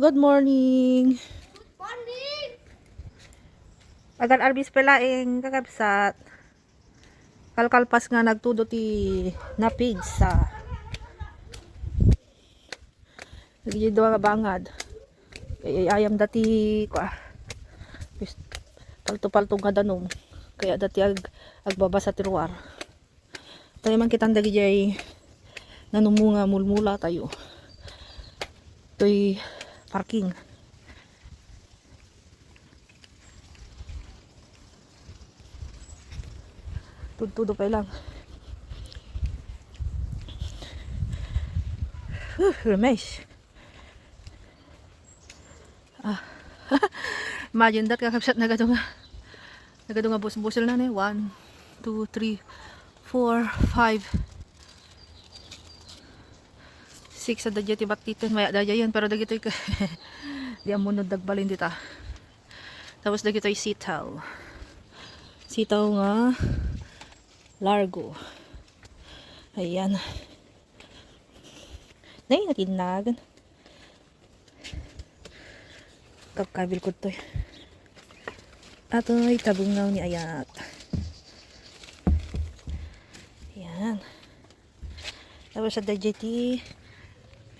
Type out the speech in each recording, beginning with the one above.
Good morning. Morning! Agan arbis pelaing kakabsat. Kalkalpas nga nagtudo ti na pizza. Lagi dua ka bangad. Ay, ay- ayam dati kwa. Palto-palto nga danom. Kaya dati ag agbaba sa tiruar. Tayo man kitang dagi jay nanumunga mulmula tayo. To'y parking. Tudtudo pa lang. Huh, remesh. Ah. Imagine that kakabsat na gado nga. Nagado nga bus-busel na ni. 1, 2, 3, 4, 5, 6 sa dadya ti batitin. Maya dadya yan. Pero dagito ka. Di amunod dagbalin dita. Tapos dagito ay sitaw. Sitaw nga largo. Ayan. Nay, natinagan. Kapkabil ko to. Ato'y tabungaw ni Ayat. Ayan. Tapos sa DJT,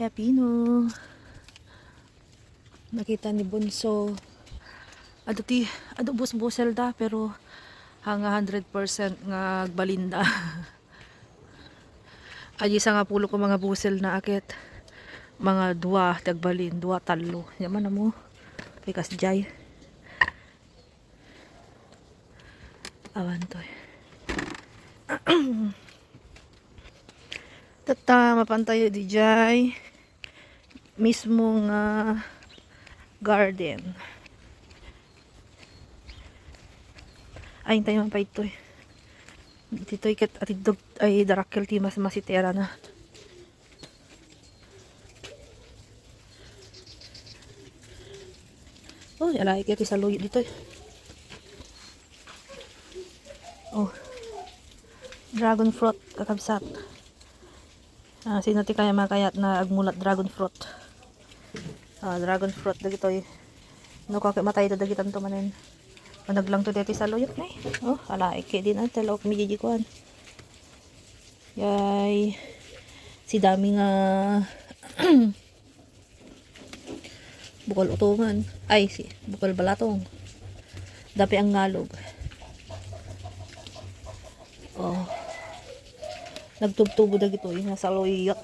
Pepino. Nakita ni Bunso. Ado ti, ado bus-busel da, pero hanga 100% nga agbalinda. Aji sa nga pulo ko mga busel na akit. Mga dua, tagbalin, dua talo. Yaman na mo. Pikas jay. Awan to. Tata, mapantayo di jay. Mismo nga garden. Ay, tayo man pa ito eh. Dito ikat at idog ay darakkel ti mas masitera na. Oh, alay kaya sa luyo dito eh. Oh. Dragon fruit kakabsat. Ah, sino ti kaya makayat na agmulat dragon fruit. Ah, dragon fruit dagito eh. No ka matay to dagitan to manen. Managlang to dito sa luyot eh. Oh, alay kaya din ang talo kami jijikuan. Yay. Si dami nga bukol utungan. Ay, si bukol balatong. Dapi ang ngalog. Oh. Nagtubtubo na gito. Yung nasa loyot.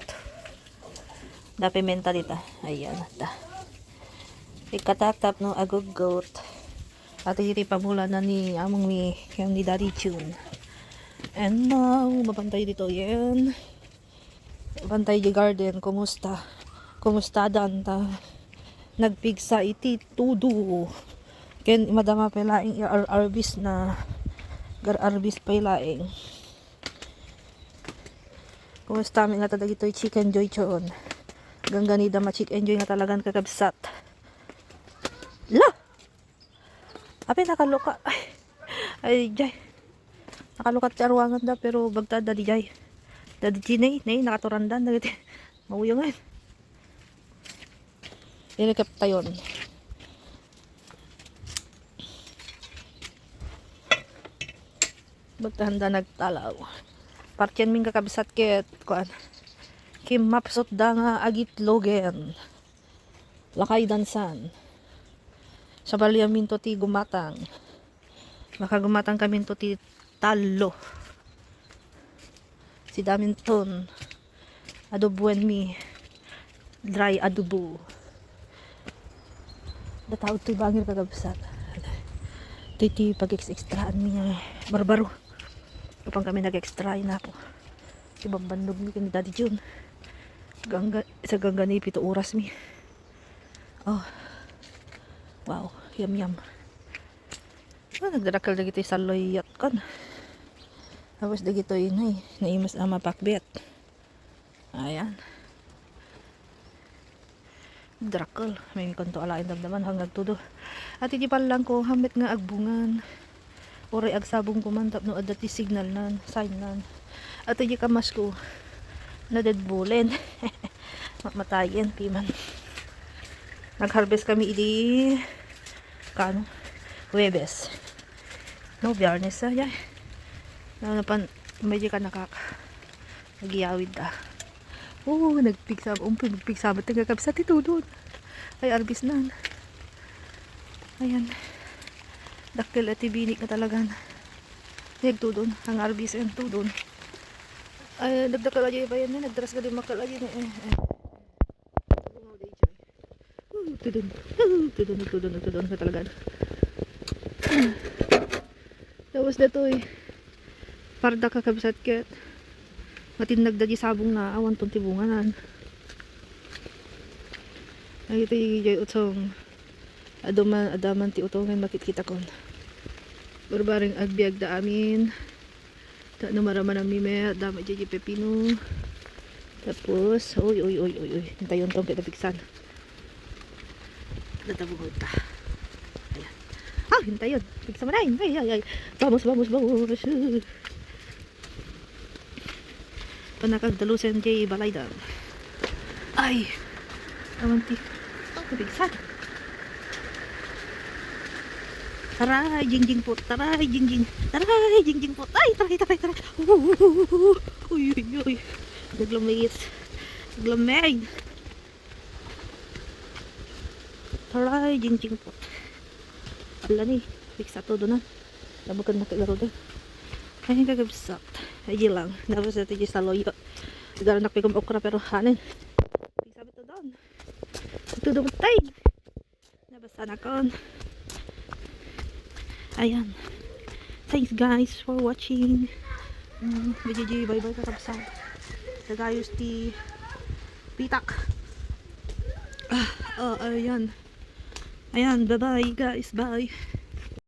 Dapi menta dita. Ayan. Da. Ikatatap no agugot. At iti pamula na ni among ni yung ni Daddy Tune. And now, mapantay dito yan. Bantay di garden. Kumusta? Kumusta danta? Nagpigsa iti tudo. Ken madama pelaing arbis na gar arbis pelaing. Kumusta mi nga tadag chicken joy chon. Gangganida ma chicken joy nga talagang kakabsat. Ape nakaluka. Ay, ay jay. Nakalukat sa arwangan da pero bagta da di jay. Dadi chinay, nay nakaturandan dagiti. Mauyo ngayon. Inikap tayon. Bagtahanda nagtalaw. Partyan ming kakabsat ket kuan. Kim mapsot da nga agit logen. Lakay dansan. Sa balyamin to ti gumatang. Makagumatang kami to talo. Si Daminton. Adobuen mi. Dry adobo. Datawag to bangir kakabsat. Titi pag-extraan mi nga barbaro. Kapag kami nag-extra na po. Ibang bandog mi kani Daddy June. Gangga, sa gangga ni pito oras mi. Oh. Wow, yum yum. Ah, nagdarakal na gito sa loyot kan. Tapos na gito yun ay, naimas ama pakbet. Ayan. Drakal, may kanto alain damdaman hanggang tudo. At hindi pa lang ko, hamit nga agbungan. Oray agsabong kumantap no adati signal nan, sign nan. At hindi kamas ko, na dead bullen. Matayin, piman. Nag-harvest kami idi kano Huwebes. No, biyernes sa ya. Na pan medyo ka nakak nagyawid da. Oo, nagpigsab, umpi, nagpigsabot ng kakabsat ito doon. Ay, arbis na. Ayan. Dakil at ibinik na talaga. Nagto doon. Ang arbis yan to doon. Ay, nagdakal aja ba yan. Nagdaras ka din makal aja eh. eh. Tudon. Tudon, tudon, tudon ka talaga. Tapos na to eh. Parda ka kabsat ket. Matinag da di sabong na awan tong tibunganan. Ay ito yung utong aduman adaman ti utongan makikita kon. Barbaring agbiag da amin. Ta numaraman ang mime dama di pepino. Tapos, uy, uy, uy, uy, uy. Hintayon tong kitapiksan. Natabungod ta. Ayan. Ah, hintayon. Piksa mo na yun. Ay, ay, ay. Vamos, vamos, vamos. Panakagdalusan kay balay daw. Ay. Awanti. Napiksan. Taray, jing jing po. Taray, jing jing. Taray, jing jing po. Ay, taray, taray, taray. Uy, uy, uy. Naglamig. Naglamig. Taray, jing jing po. Ala ni, fiksa to doon na. Labagan na kagaro doon. Ay, kagabsat. Ay, lang. Tapos ito yung sa loyo. Sigara na pikong okra pero hanin. Ba to doon? Ito doon tayo. Nabasa na kon. Ayan. Thanks guys for watching. Mm, BJJ, bye bye kakabsat. Nagayos ti pitak. Ah, oh, ayan. Ayan, bye bye guys, bye.